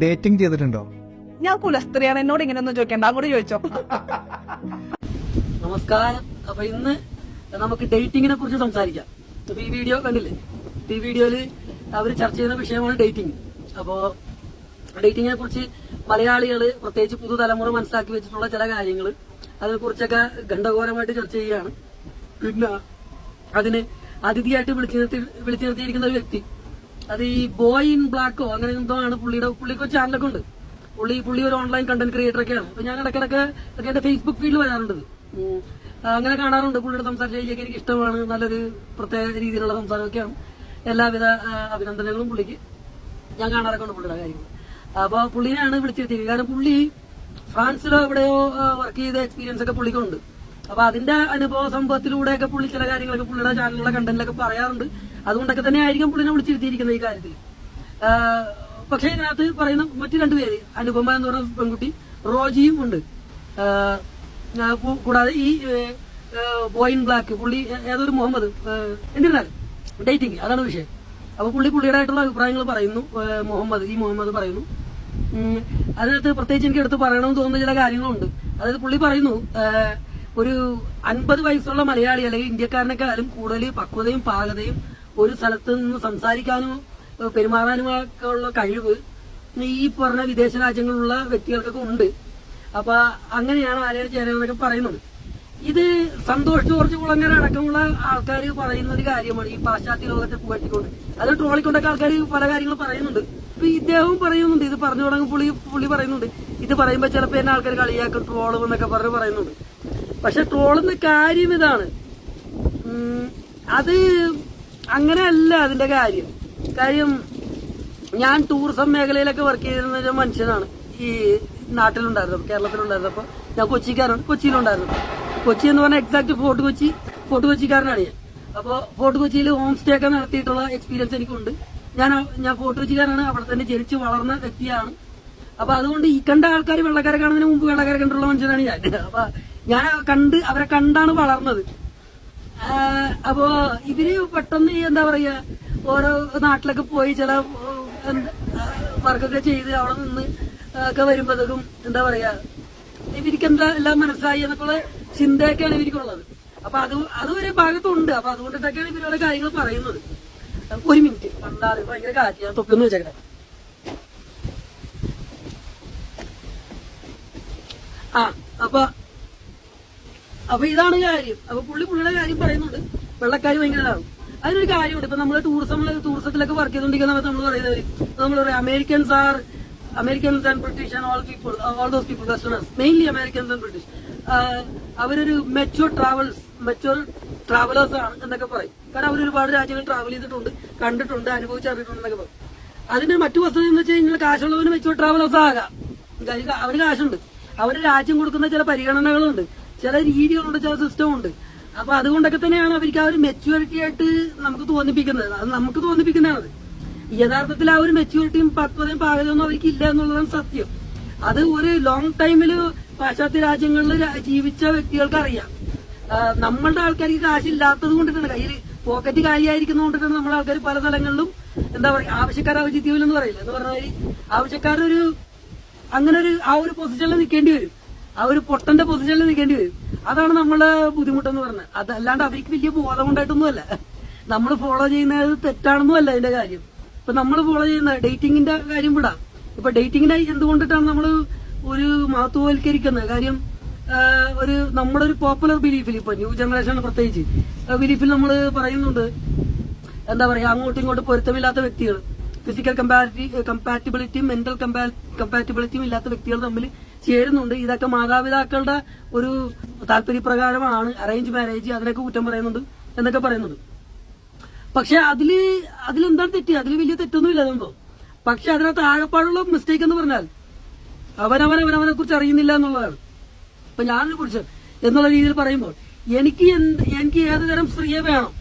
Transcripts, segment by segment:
Dating ചെയ്തിട്ടുണ്ടോ? ഞാൻ കുലസ്ത്രീയാണ് എന്നോട് ഇങ്ങനെ ഒന്നും ചോദിക്കണ്ട. അങ്ങോട്ട് ചോദിച്ചോ. നമസ്കാരം. അപ്പൊ ഇന്ന് നമുക്ക് ഡേറ്റിങ്ങിനെ കുറിച്ച് സംസാരിക്കാം. അപ്പൊ ഈ വീഡിയോ കണ്ടില്ലേ? ഈ വീഡിയോയിൽ അവർ ചർച്ച ചെയ്യുന്ന വിഷയമാണ് ഡേറ്റിംഗ് അപ്പോ ഡേറ്റിങ്ങിനെ കുറിച്ച് മലയാളികൾ പ്രത്യേകിച്ച് പുതുതലമുറ മനസ്സിലാക്കി വെച്ചിട്ടുള്ള ചില കാര്യങ്ങൾ അതിനെ കുറിച്ചൊക്കെ ഗണ്ഡഘോരമായിട്ട് ചർച്ച ചെയ്യുകയാണ്. പിന്നെ അതിന് അതിഥിയായിട്ട് വിളിച്ചു നിർത്തി വിളിച്ചു നിർത്തിയിരിക്കുന്ന ഒരു വ്യക്തി. അത് ഈ ബോയ് ഇൻ ബ്ലാക്കോ അങ്ങനെ എന്തോ ആണ് പുള്ളിയുടെ പുള്ളിക്ക് ചാനലൊക്കെ ഉണ്ട്. പുള്ളി പുള്ളി ഒരു ഓൺലൈൻ കണ്ടന്റ് ക്രിയേറ്റർ ഒക്കെയാണ് അപ്പൊ ഞാൻ ഇടയ്ക്കിടയ്ക്ക് ഒക്കെ എന്റെ ഫേസ്ബുക്ക് ഫീൽഡിൽ വരാറുണ്ട്. അങ്ങനെ കാണാറുണ്ട് പുള്ളിയുടെ സംസാര ശൈലിയൊക്കെ എനിക്ക് ഇഷ്ടമാണ്. നല്ലൊരു പ്രത്യേക രീതിയിലുള്ള സംസാരമൊക്കെയാണ് എല്ലാവിധ അഭിനന്ദനങ്ങളും പുള്ളിക്ക് ഞാൻ കാണാറൊക്കെ ഉണ്ട് പുള്ളിയുടെ കാര്യങ്ങൾ. അപ്പൊ പുള്ളിനെയാണ് വിളിച്ചിരുത്തിയത്. കാരണം പുള്ളി ഫ്രാൻസിലോ എവിടെയോ വർക്ക് ചെയ്ത എക്സ്പീരിയൻസ് ഒക്കെ പുള്ളിക്കുണ്ട്. അപ്പൊ അതിന്റെ അനുഭവ സംഭവത്തിലൂടെയൊക്കെ പുള്ളി ചില കാര്യങ്ങളൊക്കെ പുള്ളിയുടെ ചാനലിലെ കണ്ടന്റിലൊക്കെ പറയാറുണ്ട്. അതുകൊണ്ടൊക്കെ തന്നെ ആയിരിക്കും പുള്ളിനെ വിളിച്ചിരുത്തിയിരിക്കുന്നത് ഈ കാര്യത്തിൽ പക്ഷേ ഇതിനകത്ത് പറയുന്ന മറ്റു രണ്ടുപേര് അനുപമ എന്ന് പറയുന്ന പെൺകുട്ടി റോജിയും ഉണ്ട്. കൂടാതെ ഈ ബോയിൻ ബ്ലാക്ക് പുള്ളി ഏതൊരു മുഹമ്മദ് എന്നിരുന്നാലും ഡേറ്റിംഗ് അതാണ് വിഷയം. അപ്പൊ പുള്ളി പുള്ളിയുടേതായിട്ടുള്ള അഭിപ്രായങ്ങൾ പറയുന്നു മുഹമ്മദ് ഈ മുഹമ്മദ് പറയുന്നു. അതിനകത്ത് പ്രത്യേകിച്ച് എനിക്ക് എടുത്ത് പറയണമെന്ന് തോന്നുന്ന ചില കാര്യങ്ങളുണ്ട്. അതായത് പുള്ളി പറയുന്നു ഒരു അൻപത് വയസ്സുള്ള മലയാളി അല്ലെങ്കിൽ ഇന്ത്യക്കാരനെക്കാളും കൂടുതൽ പക്വതയും പാകതയും ഒരു സ്ഥലത്ത് നിന്ന് സംസാരിക്കാനും പെരുമാറാനും ഒക്കെ ഉള്ള കഴിവ് ഈ പറഞ്ഞ വിദേശ രാജ്യങ്ങളിലുള്ള വ്യക്തികൾക്കൊക്കെ ഉണ്ട്. അപ്പൊ അങ്ങനെയാണ് ആരെയാണ് ചേരുന്നതൊക്കെ പറയുന്നത്. ഇത് സന്തോഷ് ജോർജ് കുളങ്ങര അടക്കമുള്ള ആൾക്കാർ പറയുന്ന ഒരു കാര്യമാണ് ഈ പാശ്ചാത്യ ലോകത്തെ പുകട്ടിക്കൊണ്ട് അത് ട്രോളിക്കൊണ്ടൊക്കെ ആൾക്കാർ പല കാര്യങ്ങളും പറയുന്നുണ്ട്. ഇപ്പൊ ഇദ്ദേഹവും പറയുന്നുണ്ട് ഇത് പറഞ്ഞു തുടങ്ങും പുള്ളി പുള്ളി പറയുന്നുണ്ട്. ഇത് പറയുമ്പോ ചിലപ്പോ എന്നെ ആൾക്കാർ കളിയാക്കും ട്രോളും എന്നൊക്കെ പറഞ്ഞ് പറയുന്നുണ്ട്. പക്ഷെ ട്രോളുന്ന കാര്യം ഇതാണ്. അത് അങ്ങനെയല്ല അതിന്റെ കാര്യം. കാര്യം ഞാൻ ടൂറിസം മേഖലയിലൊക്കെ വർക്ക് ചെയ്തിരുന്ന ഒരു മനുഷ്യനാണ്. ഈ നാട്ടിലുണ്ടായിരുന്നു കേരളത്തിലുണ്ടായിരുന്നു. അപ്പൊ ഞാൻ കൊച്ചിക്കാരാണ് കൊച്ചിയിലുണ്ടായിരുന്നു. കൊച്ചി എന്ന് പറഞ്ഞാൽ എക്സാക്ട് ഫോർട്ട് കൊച്ചി ഫോർട്ട് കൊച്ചിക്കാരനാണ് ഞാൻ. അപ്പോ ഫോർട്ട് കൊച്ചിയിൽ ഹോം സ്റ്റേ ഒക്കെ നടത്തിയിട്ടുള്ള എക്സ്പീരിയൻസ് എനിക്കുണ്ട്. ഞാൻ ഞാൻ ഫോർട്ട് കൊച്ചിക്കാരാണ് അവിടെ തന്നെ ജനിച്ച് വളർന്ന വ്യക്തിയാണ്. അപ്പൊ അതുകൊണ്ട് ഈ കണ്ട ആൾക്കാർ വെള്ളക്കാരെ കാണുന്നതിന് മുമ്പ് വെള്ളക്കാരെ കണ്ടുള്ള മനുഷ്യനാണ് ഞാൻ. അപ്പൊ ഞാൻ കണ്ട് അവരെ കണ്ടാണ് വളർന്നത്. അപ്പോ ഇവർ പെട്ടെന്ന് എന്താ പറയാ ഓരോ നാട്ടിലൊക്കെ പോയി ചില വർക്കൊക്കെ ചെയ്ത് അവിടെ നിന്ന് ഒക്കെ വരുമ്പോഴത്തേക്കും എന്താ പറയാ ഇവർക്ക് എന്താ എല്ലാം മനസ്സിലായി എന്നൊക്കെയുള്ള ചിന്തയൊക്കെയാണ് ഇവർക്കുള്ളത്. അപ്പൊ അത് അതൊരു ഭാഗത്തുണ്ട്. അപ്പൊ അതുകൊണ്ടിട്ടൊക്കെയാണ് ഇവരോട് കാര്യങ്ങൾ പറയുന്നത്. ഒരു മിനിറ്റ്. കണ്ടാറ് ഭയങ്കര കാറ്റ്. ഞാൻ തൊപ്പിന്ന് വെച്ചേക്കട്ടെ. ആ അപ്പൊ അപ്പൊ ഇതാണ് കാര്യം. അപ്പൊ പുള്ളി പുള്ളിയുടെ കാര്യം പറയുന്നുണ്ട്. വെള്ളക്കാരി ഭയങ്കര ഇതാണ് അതിനൊരു കാര്യമുണ്ട്. ഇപ്പൊ നമ്മൾ ടൂറിസം ടൂറിസത്തിലൊക്കെ വർക്ക് ചെയ്തുകൊണ്ടിരിക്കുന്ന നമ്മൾ പറയുന്നത് നമ്മൾ പറയാം Americans are Americans and British and all people all those people westerners mainly Americans and British അവരൊരു മെച്ചുവർ ട്രാവൽസ് മെച്ചുവർ ട്രാവലേഴ്സ് ആണ് എന്നൊക്കെ പറയും. കാരണം അവർ ഒരുപാട് രാജ്യങ്ങൾ ട്രാവൽ ചെയ്തിട്ടുണ്ട് കണ്ടിട്ടുണ്ട് അനുഭവിച്ചറിഞ്ഞിട്ടുണ്ട് എന്നൊക്കെ പറയും. അതിന്റെ മറ്റു വസ്തുത എന്ന് വെച്ച് കഴിഞ്ഞാൽ കാശുള്ളവന് മെച്ചുവർ ട്രാവലേഴ്സ് ആകാം. അവന് കാശുണ്ട്. അവർ രാജ്യം കൊടുക്കുന്ന ചില പരിഗണനകളുണ്ട്. ചില രീതികളുണ്ട് ചില സിസ്റ്റം ഉണ്ട്. അപ്പൊ അതുകൊണ്ടൊക്കെ തന്നെയാണ് അവർക്ക് ആ ഒരു മെച്യൂരിറ്റി ആയിട്ട് നമുക്ക് തോന്നിപ്പിക്കുന്നത്. അത് നമുക്ക് തോന്നിപ്പിക്കുന്നതാണ്. യഥാർത്ഥത്തിൽ ആ ഒരു മെച്യൂരിറ്റിയും പക്വതയും പാകതയൊന്നും അവർക്ക് ഇല്ല എന്നുള്ളതാണ് സത്യം. അത് ഒരു ലോങ് ടൈമിൽ പാശ്ചാത്യ രാജ്യങ്ങളിൽ ജീവിച്ച വ്യക്തികൾക്ക് അറിയാം. നമ്മളുടെ ആൾക്കാർക്ക് കാശില്ലാത്തത് കൊണ്ടിട്ടാണ് കയ്യിൽ പോക്കറ്റ് കാലിയായിരിക്കുന്നത് കൊണ്ടിട്ടാണ് നമ്മളെ ആൾക്കാർ പല സ്ഥലങ്ങളിലും എന്താ പറയാ ആവശ്യക്കാർ അവജിത്യവിൽ എന്ന് പറയില്ല? എന്ന് പറഞ്ഞാൽ ആവശ്യക്കാരൊരു അങ്ങനെ ഒരു ആ ഒരു പൊസിഷനിൽ നിൽക്കേണ്ടി വരും. ആ ഒരു പൊട്ടന്റെ പൊസിഷനിൽ നിൽക്കേണ്ടി വരും. അതാണ് നമ്മളെ ബുദ്ധിമുട്ടെന്ന് പറഞ്ഞത് അതല്ലാണ്ട് അവർക്ക് വലിയ ബോധം കൊണ്ടായിട്ടൊന്നുമല്ല. നമ്മൾ ഫോളോ ചെയ്യുന്നത് തെറ്റാണെന്നും അല്ല അതിന്റെ കാര്യം. ഇപ്പൊ നമ്മൾ ഫോളോ ചെയ്യുന്ന ഡേറ്റിംഗിന്റെ കാര്യം വിടാം. ഇപ്പൊ ഡേറ്റിംഗിന്റെ എന്തുകൊണ്ടിട്ടാണ് നമ്മൾ ഒരു മഹത്വവൽക്കരിക്കുന്നത്? കാര്യം ഒരു നമ്മുടെ ഒരു പോപ്പുലർ ബിലീഫിൽ ഇപ്പൊ ന്യൂ ജനറേഷൻ പ്രത്യേകിച്ച് ബിലീഫിൽ നമ്മൾ പറയുന്നുണ്ട്. എന്താ പറയാ അങ്ങോട്ടും ഇങ്ങോട്ടും പൊരുത്തമില്ലാത്ത വ്യക്തികൾ ഫിസിക്കൽ കമ്പാറ്റിബിലിറ്റിയും മെന്റൽ കമ്പാറ്റിബിലിറ്റിയും ഇല്ലാത്ത വ്യക്തികൾ തമ്മിൽ ചേരുന്നുണ്ട്. ഇതൊക്കെ മാതാപിതാക്കളുടെ ഒരു താല്പര്യപ്രകാരമാണ് അറേഞ്ച് മാരേജ് അതിനൊക്കെ കുറ്റം പറയുന്നുണ്ട് എന്നൊക്കെ പറയുന്നുണ്ട്. പക്ഷെ അതിൽ അതിലെന്താണ് തെറ്റ്? അതിൽ വലിയ തെറ്റൊന്നുമില്ല നമുക്ക് പക്ഷെ അതിനകത്ത് ആകപ്പാടുള്ള മിസ്റ്റേക്ക് എന്ന് പറഞ്ഞാൽ അവനവൻ അവനവനെ കുറിച്ച് അറിയുന്നില്ല എന്നുള്ളതാണ്. ഇപ്പൊ ഞാനിനെ കുറിച്ച് എന്നുള്ള രീതിയിൽ പറയുമ്പോൾ എനിക്ക് എന്ത് എനിക്ക് ഏത് തരം സ്ത്രീയെ വേണം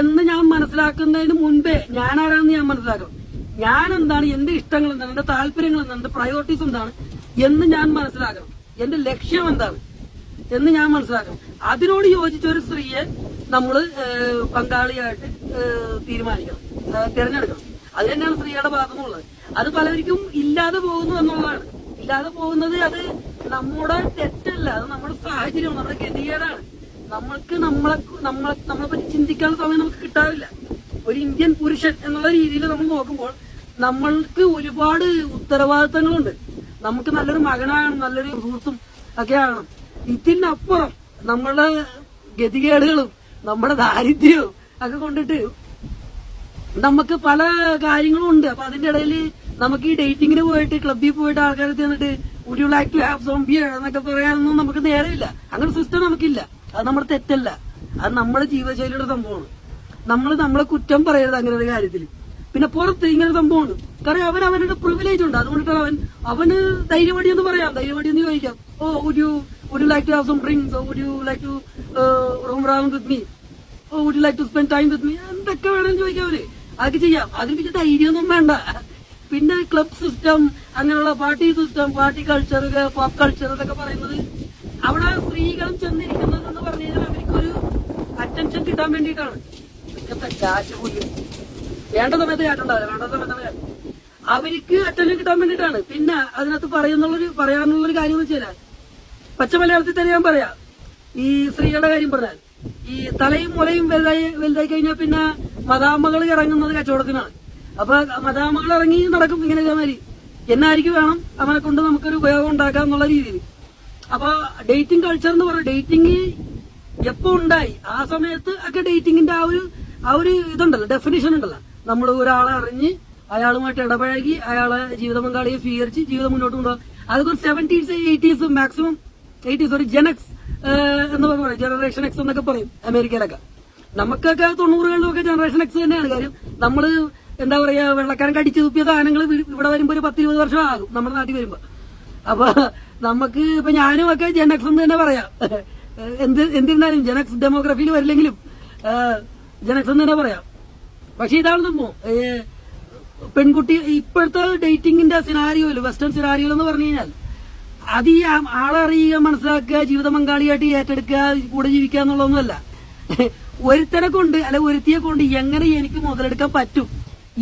എന്ന് ഞാൻ മനസ്സിലാക്കുന്നതിന് മുൻപേ ഞാൻ ആരാണെന്ന് ഞാൻ മനസ്സിലാക്കണം. ഞാൻ എന്താണ് എന്റെ ഇഷ്ടങ്ങൾ എന്താണ് എന്റെ താല്പര്യങ്ങൾ എന്താണ് എന്റെ പ്രയോറിറ്റീസ് എന്താണ് എന്ന് ഞാൻ മനസ്സിലാക്കണം. എന്റെ ലക്ഷ്യം എന്താണ്? എന്ന് ഞാൻ മനസ്സിലാക്കണം. അതിനോട് യോജിച്ച ഒരു സ്ത്രീയെ നമ്മൾ പങ്കാളിയായിട്ട് തീരുമാനിക്കണം. തിരഞ്ഞെടുക്കണം. അത് തന്നെയാണ് സ്ത്രീയുടെ ഭാഗത്തുനിന്നുള്ളത്. അത് പലർക്കും ഇല്ലാതെ പോകുന്നു എന്നുള്ളതാണ്. ഇല്ലാതെ പോകുന്നത് അത് നമ്മുടെ തെറ്റല്ല. അത് നമ്മുടെ സാഹചര്യം നമ്മുടെ ഗതികേടാണ്. നമ്മൾക്ക് നമ്മളെ നമ്മളെ നമ്മളെ പറ്റി ചിന്തിക്കാനുള്ള സമയം നമുക്ക് കിട്ടാറില്ല. ഒരു ഇന്ത്യൻ പുരുഷൻ എന്നുള്ള രീതിയിൽ നമ്മൾ നോക്കുമ്പോൾ നമ്മൾക്ക് ഒരുപാട് ഉത്തരവാദിത്തങ്ങളുണ്ട്. നമുക്ക് നല്ലൊരു മകനാകണം നല്ലൊരു സുഹൃത്തും ഒക്കെ ആകണം. ഇതിനപ്പുറം നമ്മളുടെ ഗതികേടുകളും നമ്മുടെ ദാരിദ്ര്യവും ഒക്കെ കൊണ്ടിട്ട് നമുക്ക് പല കാര്യങ്ങളും ഉണ്ട്. അപ്പൊ അതിന്റെ ഇടയിൽ നമുക്ക് ഈ ഡേറ്റിങ്ങിന് പോയിട്ട് ക്ലബ്ബിൽ പോയിട്ട് ആൾക്കാരെ ചെന്നിട്ട് would you like to have some beer എന്നൊക്കെ പറയാനൊന്നും നമുക്ക് നേരമില്ല അങ്ങനെ സിസ്റ്റം നമുക്കില്ല. അത് നമ്മുടെ തെറ്റല്ല. അത് നമ്മുടെ ജീവിതശൈലിയുടെ സംഭവമാണ്. നമ്മൾ നമ്മളെ കുറ്റം പറയരുത് അങ്ങനെ ഒരു കാര്യത്തിൽ പിന്നെ പുറത്ത് ഇങ്ങനെ സംഭവമാണ് കാരണം അവൻ അവനുടെ പ്രിവിലേജ് ഉണ്ട്. അതുകൊണ്ടിട്ടാണ് അവൻ അവന് ധൈര്യവടി എന്ന് പറയാം. ധൈര്യവടി എന്ന് ചോദിക്കാം. ഓ ഒരു ഒരു like to have some drinks ഒരു like to roam around with me oh ഒരു like to spend time with me എന്തൊക്കെ വേണമെന്ന് ചോദിക്കാം അവർ. അതൊക്കെ ചെയ്യാം. അതിന് പിന്നെ ധൈര്യമൊന്നും വേണ്ട. പിന്നെ ക്ലബ് സിസ്റ്റം അങ്ങനെയുള്ള party system party culture pop culture എന്നൊക്കെ പറയുന്നത് അവിടെ സ്ത്രീകളും ചെന്നിരിക്കുന്നത് എന്ന് പറഞ്ഞു കഴിഞ്ഞാൽ അവർക്കൊരു അറ്റൻഷൻ കിട്ടാൻ വേണ്ടിയിട്ടാണ്. ഇതൊക്കെ കാശ് പോലും വേണ്ട സമയത്ത് കാറ്റുണ്ടാവില്ല വേണ്ട സമയത്താണ് അവർക്ക് അറ്റൻഷൻ കിട്ടാൻ വേണ്ടിയിട്ടാണ്. പിന്നെ അതിനകത്ത് പറയുന്നുള്ളൊരു പറയാനുള്ളൊരു കാര്യം എന്ന് വെച്ചാൽ പച്ച മലയാളത്തിൽ തന്നെ ഞാൻ പറയാം. ഈ സ്ത്രീകളുടെ കാര്യം പറഞ്ഞാൽ ഈ തലയും മുലയും വലുതായി വലുതായി കഴിഞ്ഞാൽ പിന്നെ മതാമകൾ ഇറങ്ങുന്നത് കച്ചവടത്തിനാണ്. അപ്പൊ മതാമകൾ ഇറങ്ങി നടക്കും ഇങ്ങനെ ഇതേമാതിരി എന്നായിരിക്കും വേണം അവനെ കൊണ്ട് നമുക്കൊരു ഉപയോഗം ഉണ്ടാക്കാം എന്നുള്ള രീതിയിൽ. അപ്പൊ ഡേറ്റിംഗ് കൾച്ചർ എന്ന് പറഞ്ഞ ഡേറ്റിംഗ് എപ്പോ ഉണ്ടായി? ആ സമയത്ത് ഒക്കെ ഡേറ്റിംഗിന്റെ ആ ഒരു ആ ഒരു ഇതുണ്ടല്ലോ ഡെഫിനേഷൻ ഉണ്ടല്ലോ. നമ്മൾ ഒരാളെ അറിഞ്ഞ് അയാളുമായിട്ട് ഇടപഴകി അയാളെ ജീവിത പങ്കാളിയെ സ്വീകരിച്ച് ജീവിതം മുന്നോട്ട് കൊണ്ടുപോകാം. അതൊക്കെ ഒരു സെവന്റീസ് എയ്റ്റീസ് മാക്സിമം എയ്റ്റീസ് ഒരു ജനക്സ് എന്ന് പറയും ജനറേഷൻ എക്സ് എന്നൊക്കെ പറയും അമേരിക്കയിലൊക്കെ. നമുക്കൊക്കെ തൊണ്ണൂറുകളിലൊക്കെ ജനറേഷൻ എക്സ് തന്നെയാണ്. കാര്യം നമ്മൾ എന്താ പറയാ വെള്ളക്കാരൻ കടിച്ചു തുപ്പിയ സാധനങ്ങൾ ഇവിടെ വരുമ്പോ ഒരു പത്ത് ഇരുപത് വർഷം ആകും നമ്മുടെ നാട്ടിൽ വരുമ്പോൾ അപ്പൊ നമുക്ക് ഇപ്പൊ ഞാനും ഒക്കെ ജനക്സ് എന്ന് തന്നെ പറയാം. എന്ത് എന്തിരുന്നാലും ജനക്സ് ഡെമോഗ്രഫിയിൽ വരില്ലെങ്കിലും ജനക്സ് എന്ന് തന്നെ പറയാം. പക്ഷെ ഇതാണ് പെൺകുട്ടി ഇപ്പോഴത്തെ ഡേറ്റിംഗിന്റെ സിനാരിയോയിൽ വെസ്റ്റേൺ സിനാരിയോ എന്ന് പറഞ്ഞു കഴിഞ്ഞാൽ അത് ഈ ആളറിയുക മനസ്സിലാക്കുക ജീവിത പങ്കാളിയായിട്ട് ഏറ്റെടുക്കുക കൂടെ ജീവിക്കുക എന്നുള്ളതൊന്നുമല്ല. ഒരുത്തനെ കൊണ്ട് അല്ലെ ഒരുത്തിയെ കൊണ്ട് എങ്ങനെ എനിക്ക് മുതലെടുക്കാൻ പറ്റും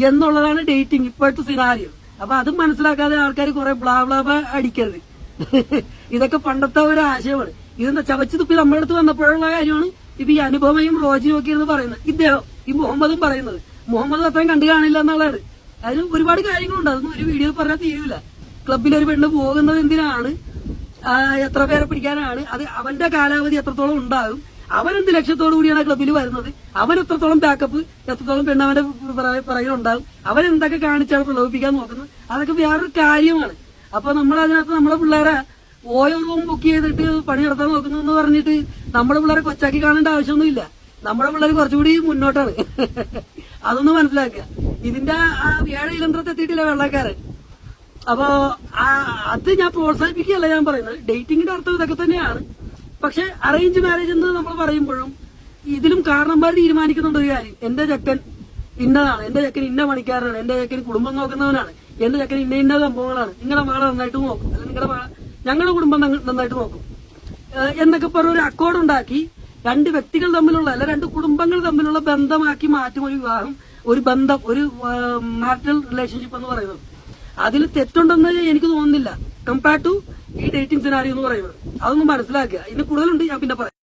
എന്നുള്ളതാണ് ഡേറ്റിംഗ് ഇപ്പോഴത്തെ സിനാരിയോ. അപ്പൊ അത് മനസ്സിലാക്കാതെ ആൾക്കാർ കുറെ ബ്ലാ ബ്ലാ ബ്ലാ അടിക്കരുത്. ഇതൊക്കെ പണ്ടത്തെ ഒരു ആശയമാണ്. ഇതെന്താ ചവച്ചു തുപ്പി നമ്മളെടുത്ത് വന്നപ്പോഴുള്ള കാര്യമാണ്. ഇപ്പൊ ഈ അനുഭവയും റോജിയും ഒക്കെ എന്ന് പറയുന്നത്. ഇദ്ദേഹം ഈ മുഹമ്മദും പറയുന്നത്. മുഹമ്മദ് അത്രയും കണ്ടു കാണില്ല എന്നുള്ളതാണ്. അതിന് ഒരുപാട് കാര്യങ്ങളുണ്ട്. അതൊന്നും ഒരു വീഡിയോ പറഞ്ഞാൽ തീരില്ല ക്ലബിൽ ഒരു പെണ്ണ് പോകുന്നത് എന്തിനാണ്? എത്ര പേരെ പിടിക്കാനാണ്? അത് അവന്റെ കാലാവധി എത്രത്തോളം ഉണ്ടാകും? അവൻ എന്ത് ലക്ഷ്യത്തോടു കൂടിയാണ് ക്ലബിൽ വരുന്നത്? അവൻ എത്രത്തോളം ബാക്കപ്പ് എത്രത്തോളം പെണ്ണ് അവന്റെ പറയുന്നുണ്ടാകും അവൻ എന്തൊക്കെ കാണിച്ചാണ് പ്രലോഭിപ്പിക്കാൻ നോക്കുന്നത്? അതൊക്കെ വേറൊരു കാര്യമാണ്. അപ്പൊ നമ്മൾ അതിനകത്ത് നമ്മളെ പിള്ളേരെ ഓയോ റൂം ബുക്ക് ചെയ്തിട്ട് പണി നടത്താൻ നോക്കുന്നു എന്ന് പറഞ്ഞിട്ട് നമ്മളെ പിള്ളേരെ കൊച്ചാക്കി കാണേണ്ട ആവശ്യമൊന്നുമില്ല. നമ്മുടെ പിള്ളേർ കുറച്ചുകൂടി മുന്നോട്ടാണ്. അതൊന്ന് മനസ്സിലാക്കുക ഇതിന്റെ ആ ഏഴ് ഇലന്ത്രത്ത് എത്തിയിട്ടില്ല വെള്ളക്കാരൻ. അപ്പോ അത് ഞാൻ പ്രോത്സാഹിപ്പിക്കുകയല്ല ഞാൻ പറയുന്നത്. ഡേറ്റിംഗിന്റെ അർത്ഥം ഇതൊക്കെ തന്നെയാണ്. പക്ഷെ അറേഞ്ച് മാരേജ് എന്ന് നമ്മൾ പറയുമ്പോഴും ഇതിലും കാരണന്മാർ തീരുമാനിക്കുന്നുണ്ട് ഒരു കാര്യം. എന്റെ ചെക്കൻ ഇന്നതാണ്. എന്റെ ചെക്കൻ ഇന്ന പണിക്കാരനാണ്. എന്റെ ചെക്കൻ കുടുംബം നോക്കുന്നവനാണ്. എന്റെ ചെക്കൻ ഇന്ന ഇന്ന സംഭവങ്ങളാണ്. നിങ്ങളുടെ മകളെ നന്നായിട്ട് നോക്കും. അല്ലെങ്കിൽ നിങ്ങളുടെ ഞങ്ങളുടെ കുടുംബം നന്നായിട്ട് നോക്കും. എന്നൊക്കെ പറഞ്ഞ ഒരു അക്കോർഡ് ഉണ്ടാക്കി രണ്ട് വ്യക്തികൾ തമ്മിലുള്ള അല്ല രണ്ട് കുടുംബങ്ങൾ തമ്മിലുള്ള ബന്ധമാക്കി മാറ്റും ഒരു വിവാഹം ഒരു ബന്ധം ഒരു മാരിറ്റൽ റിലേഷൻഷിപ്പ് എന്ന് പറയുന്നത്. അതിൽ തെറ്റുണ്ടെന്ന് എനിക്ക് തോന്നുന്നില്ല. കമ്പയർ ടു ഈ ഡേറ്റിംഗ് സിനാരി എന്ന് പറയുന്നത്. അതൊന്നും മനസ്സിലാക്കുക. ഇതിന് കൂടുതലുണ്ട് ഞാൻ പിന്നെ പറയാം.